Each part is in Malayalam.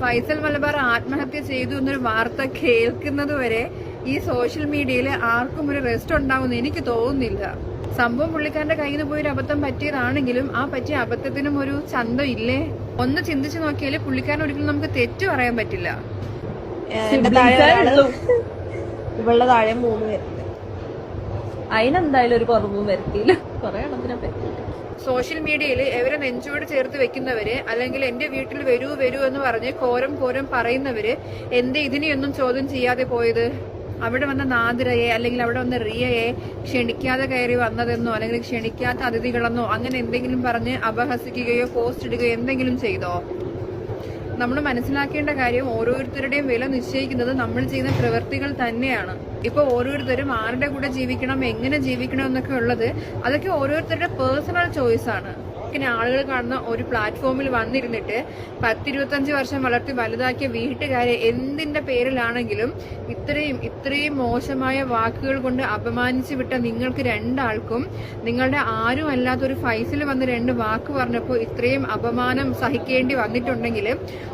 ഫൈസൽ മലബാർ ആത്മഹത്യ ചെയ്തു എന്നൊരു വാർത്ത കേൾക്കുന്നത് വരെ ഈ സോഷ്യൽ മീഡിയയിൽ ആർക്കും ഒരു റെസ്റ്റ് ഉണ്ടാവുമെന്ന് എനിക്ക് തോന്നുന്നില്ല. സംഭവം പുള്ളിക്കാരന്റെ കയ്യിൽ നിന്ന് പോയൊരു അബദ്ധം പറ്റിയതാണെങ്കിലും ആ പറ്റിയ അബദ്ധത്തിനും ഒരു ചന്തം ഇല്ലേ? ഒന്ന് ചിന്തിച്ചു നോക്കിയാൽ പുള്ളിക്കാരൻ ഒരിക്കലും നമുക്ക് തെറ്റ് പറയാൻ പറ്റില്ല. ഇവളുടെ താഴെ മൂന്ന് പേരുണ്ട്. അതിനെന്തായാലും ഒരു കുറവും വരുത്തിയില്ല. കുറെ എണ്ണത്തിനെ സോഷ്യൽ മീഡിയയിൽ എവരെ നെഞ്ചോട് ചേർത്ത് വെക്കുന്നവര് അല്ലെങ്കിൽ എന്റെ വീട്ടിൽ വരൂ വരൂ എന്ന് പറഞ്ഞ് കോരം കോരം പറയുന്നവര് എന്തേ ഇതിനെയൊന്നും ചോദ്യം ചെയ്യാതെ പോയത്? അവിടെ വന്ന നാദിരയെ അല്ലെങ്കിൽ അവിടെ വന്ന റിയയെ ക്ഷണിക്കാതെ കയറി വന്നതെന്നോ അല്ലെങ്കിൽ ക്ഷണിക്കാത്ത അതിഥികളെന്നോ അങ്ങനെ എന്തെങ്കിലും പറഞ്ഞ് അപഹസിക്കുകയോ പോസ്റ്റ് ഇടുകയോ എന്തെങ്കിലും ചെയ്തോ? നമ്മൾ മനസ്സിലാക്കേണ്ട കാര്യം ഓരോരുത്തരുടെയും വില നിശ്ചയിക്കുന്നത് നമ്മൾ ചെയ്യുന്ന പ്രവൃത്തികൾ തന്നെയാണ്. ഇപ്പൊ ഓരോരുത്തരും ആരുടെ കൂടെ ജീവിക്കണം എങ്ങനെ ജീവിക്കണം എന്നൊക്കെ ഉള്ളത് അതൊക്കെ ഓരോരുത്തരുടെ പേഴ്സണൽ ചോയ്സ് പിന്നെ ആളുകൾ കാണുന്ന ഒരു പ്ലാറ്റ്ഫോമിൽ വന്നിരുന്നിട്ട് പത്തിരുപത്തഞ്ച് വർഷം വളർത്തി വലുതാക്കിയ വീട്ടുകാരെ എന്തിന്റെ പേരിലാണെങ്കിലും ഇത്രയും ഇത്രയും മോശമായ വാക്കുകൾ കൊണ്ട് അപമാനിച്ചു വിട്ട നിങ്ങൾക്ക് രണ്ടാൾക്കും നിങ്ങളുടെ ആരും അല്ലാത്ത ഒരു ഫൈസിൽ വന്ന് രണ്ട് വാക്ക് പറഞ്ഞപ്പോൾ ഇത്രയും അപമാനം സഹിക്കേണ്ടി വന്നിട്ടുണ്ടെങ്കിൽ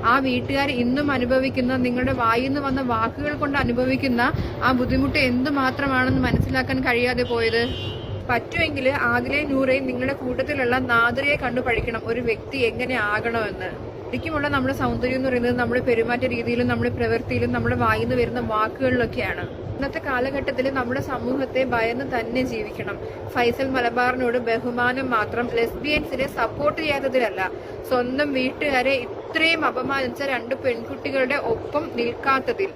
ആ വീട്ടുകാർ ഇന്നും അനുഭവിക്കുന്ന നിങ്ങളുടെ വായിൽ നിന്ന് വന്ന വാക്കുകൾ കൊണ്ട് അനുഭവിക്കുന്ന ആ ബുദ്ധിമുട്ട് എന്തുമാത്രമാണെന്ന് മനസ്സിലാക്കാൻ കഴിയാതെ പോയത്? പറ്റുമെങ്കിൽ ആദിലെ നൂറയും നിങ്ങളുടെ കൂട്ടത്തിലുള്ള നാദിരയെ കണ്ടു പഠിക്കണം. ഒരു വ്യക്തി എങ്ങനെ ആകണമെന്ന്. ശരിക്കുമുള്ള നമ്മുടെ സൗന്ദര്യം എന്ന് പറയുന്നത് നമ്മുടെ പെരുമാറ്റ രീതിയിലും നമ്മുടെ പ്രവൃത്തിയിലും നമ്മുടെ വായിന്ന് വരുന്ന വാക്കുകളിലൊക്കെയാണ്. ഇന്നത്തെ കാലഘട്ടത്തിൽ നമ്മുടെ സമൂഹത്തെ ഭയന്ന് തന്നെ ജീവിക്കണം. ഫൈസൽ മലബാറിനോട് ബഹുമാനം മാത്രം ലെസ്ബിയൻസിനെ സപ്പോർട്ട് ചെയ്യാത്തതിലല്ല. സ്വന്തം വീട്ടുകാരെ ഇത്രയും അപമാനിച്ച രണ്ട് പെൺകുട്ടികളുടെ ഒപ്പം നിൽക്കാത്തതിൽ.